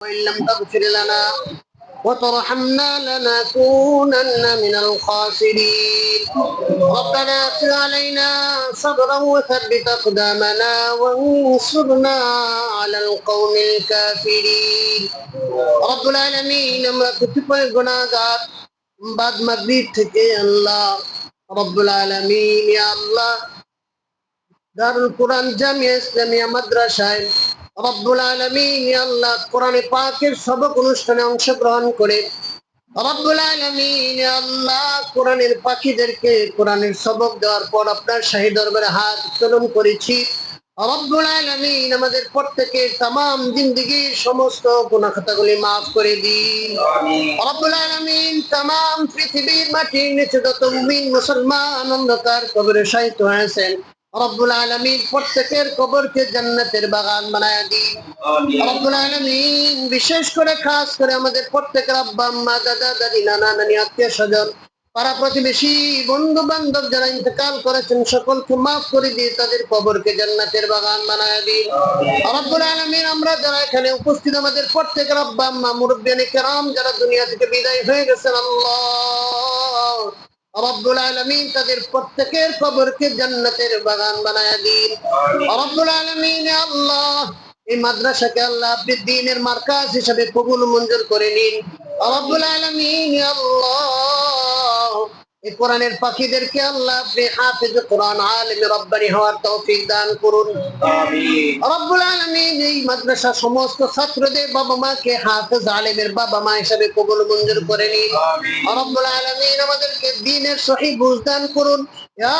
وإن لم تغفر لنا وترحمنا لنكونن من الخاسرين ربنا افرغ علينا صبرا وثبت أقدامنا وانصرنا على القوم الكافرين رب العالمين আমরা কতিপয় গুণাগার বাদ মাগরিব থেকে আল্লাহ রব্বুল আলামিন ইয়া আল্লাহ দারুল কোরআন জামিয়া ইসলামিয়া মাদ্রাসায় রব্বুল আলামিন আল্লাহ কোরআনে পাকের সবক অনুষ্ঠানে অংশগ্রহণ করে। রব্বুল আলামিন আল্লাহ কোরআনের পাখিদেরকে কোরআনের সবক দেওয়ার পর আপনার শাহী দরবারে হাত উত্তোলন করেছি। রব্বুল আলামিন আমাদের প্রত্যেকের তামাম জিন্দগির সমস্ত গুনাহ খাতাগুলি মাফ করে দিন। রব্বুল আলামিন তামাম পৃথিবীর মাটির নিচে যত মুসলমান অন্ধকার কবরে শায়িত হয়েছেন রব্বুল আলামিন প্রত্যেকের কবরকে জান্নাতের বাগান বানায় দিন। রব্বুল আলামিন বিশেষ করে খাস করে আমাদের প্রত্যেকের আব্বা আম্মা দাদা দাদি নানা নানি আত্মীয় স্বজন পাড়া প্রতিবেশী বন্ধু বান্ধব যারা ইন্তেকাল করেছেন সকলকে মাফ করে দিয়ে তাদের কবরকে জান্নাতের বাগান বানায় দিন। রব্বুল আলামিন আমরা যারা এখানে উপস্থিত আমাদের প্রত্যেকের আব্বা আম্মা মুরব্বিয়ানি কেরাম যারা দুনিয়া থেকে বিদায় হয়ে গেছেন আল্লাহ রব্বুল আলমিন তাদের প্রত্যেকের কবরকে জান্নাতের বাগান বানায় দিন। রব্বুল আলমিন আল্লাহ এই মাদ্রাসাকে আল্লাহ আপনি দিনের মার্কাজ হিসাবে কবুল মঞ্জুর করে নিন। রব্বুল আলমিন আল্লাহ এই কোরআনের পাখিদেরকে আল্লাহ আপনি হাফেজ কোরআন আলেম রব্বানি হওয়ার তৌফিক দান করুন। রব্বুল আলামিন এই মাদ্রাসা সমস্ত ছাত্রদের বাবা মাকে হাফেজ আলেমের বাবা মা হিসেবে কবুল মঞ্জুর করে নিন। রব্বুল আলামিন আমাদেরকে দ্বীনের সহি বুঝদান করুন।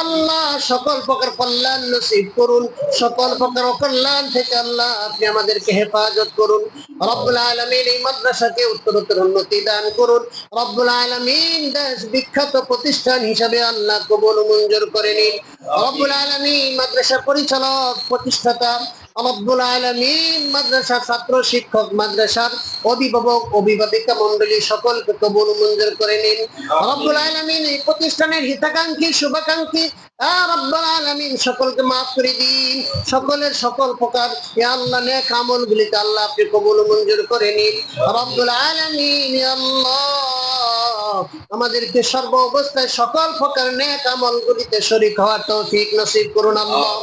আল্লাহ সকল প্রকার কল্যাণ নসিব করুন। সকল প্রকার অকল্যাণ থেকে আল্লাহ আপনি আমাদেরকে হেফাজত করুন। রব্বুল আলামিন এই মাদ্রাসাকে উত্তরোত্তর উন্নতি দান করুন। রব্বুল আলামিন দেশ বিখ্যাত প্রতিষ্ঠান হিসাবে আল্লাহ কবুল মঞ্জুর করে নিন। রব্বুল আলামিন মাদ্রাসা পরিচালক, প্রতিষ্ঠাতা, রব্বুল আলামিন মাদ্রাসা ছাত্র, শিক্ষক, মাদ্রাসার অভিভাবক, অভিভাবিকা মন্ডলী সকলকে কবুল মঞ্জুর করে নিন। রব্বুল আলামিন এই প্রতিষ্ঠানের হিতাকাঙ্ক্ষী, শুভাকাঙ্ক্ষী আলামিন সকলকে মাফ করে দিন। সকলের সকল প্রকার আল্লাহ নেক আমল গুলিকে আল্লাহ আপনি কবুল মঞ্জুর করে নিন। আলামিন আল্লাহ। আমাদেরকে সর্ব অবস্থায় সকল প্রকার নেক আমল গুলিতে শরীক হওয়ার তৌফিক নসিব করুন আল্লাহ।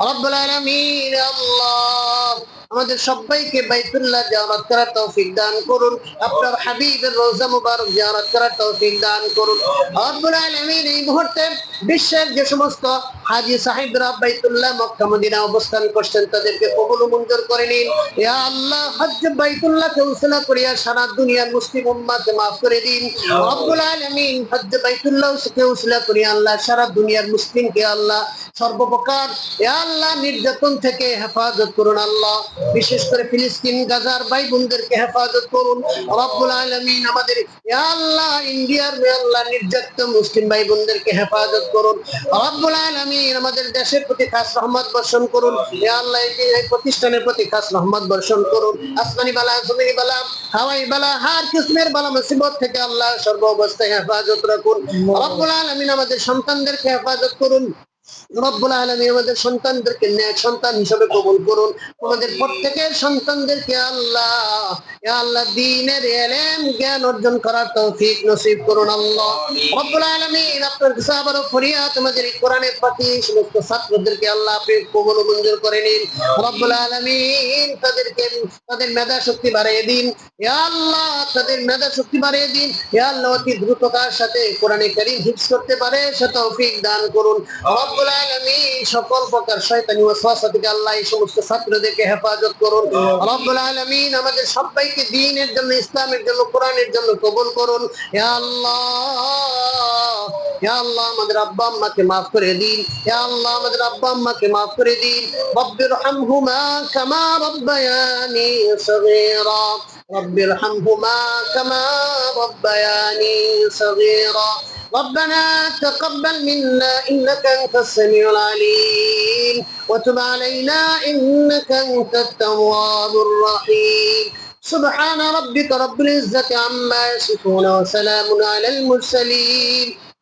রব্বুল আলামিন আল্লাহ। আমাদের সবাইকে বাইতুল্লাহ জিয়ারত করার তৌফিক দান করুন। আপনার হাবিবের রোজা মুবারক জিয়ারত করার তৌফিক দান করুন। রব্বুল আলামিন এই মুহূর্তে বিশ্বের যে সমস্ত হাজী সাহেবরা বাইতুল্লাহ মক্কা মদিনা অবস্থান করছেন, তাদেরকে কবুল মঞ্জুর করে নিন। ইয়া আল্লাহ হজ বাইতুল্লাহকে উসিলা করিয়া সারা দুনিয়ার মুসলিম উম্মাহকে maaf করে দিন। রব্বুল আলামিন হজ বাইতুল্লাহকে উসিলা করিয়া আল্লাহ সারা দুনিয়ার মুসলিমকে আল্লাহ সর্বপ্রকার, ইয়া আল্লাহ নির্যাতন থেকে হেফাজত করুন আল্লাহ। বিশেষ করে ফিলিস্তিন গাজার ভাই বোনদেরকে হেফাজত করুন। রব্বুল আলামিন আমাদের আল্লাহ ইন্ডিয়ার আল্লাহ নির্যাতিত মুসলিম ভাই বোনদেরকে হেফাজত করুন। রব্বুল আলামিন আমাদের দেশের প্রতি খাস রহমত বর্ষণ করুন। আল্লাহ এই প্রতিষ্ঠানের প্রতি খাস রহমত বর্ষণ করুন। আসমানি বালা জমিনি বালা হাওয়াই বালা হার কিসমের বালা মুসিবত থেকে আল্লাহ সর্ব অবস্থায় হেফাজত রাখুন। রব্বুল আলামিন আমাদের সন্তানদেরকে হেফাজত করুন। রব্বুল আলামিন আমাদের সন্তানদেরকে ন্যাক সন্তান হিসেবে কবুল করুন। আমাদের প্রত্যেকের সন্তানদেরকে আল্লাহ আল্লাহ দ্বীনের ইলম জ্ঞান অর্জন করার তৌফিক নসিব করুন আল্লাহ। রব্বুল আলামিন আপনার কাছে আবারও ফরিয়াদ, আমাদের এই কোরআনের প্রতি সমস্ত ছাত্রদেরকে আল্লাহ আপনি কবুল মঞ্জুর করে নিন। রব্বুল আলামিন তাদেরকে, তাদের মেধা শক্তি বাড়িয়ে দিন। আল্লাহ তাদের মেধা শক্তি বাড়িয়ে দিন। আল্লাহ অতি দ্রুততার সাথে কোরআনে কারীম হিফজ করতে পারে, সে তৌফিক দান করুন। রব্বুল সকল প্রকার শয়তানি ওয়াসওয়াসা থেকে আল্লাহ এই সমস্ত ছাত্রদেরকে হেফাজত করুন। রব্বুল আলামিন, আমাদের সবাইকে দিনের জন্য, ইসলামের জন্য, কোরআনের জন্য কবুল করুন। ইয়া আল্লাহ ইয়া আল্লাহ আমাদের আব্বা আম্মাকে মাফ করে দিন ইয়া আল্লাহ আমাদের আব্বা আম্মাকে মাফ করে দিন রব্বির হামহুমা কামা রব্বায়ানি সগীরা رب ارحمهما كما ربياني صغيرا ربنا تقبل منا انك انت السميع العليم وتب علينا انك انت التواب الرحيم سبحان ربك رب العزه عما يصفون وسلام على المرسلين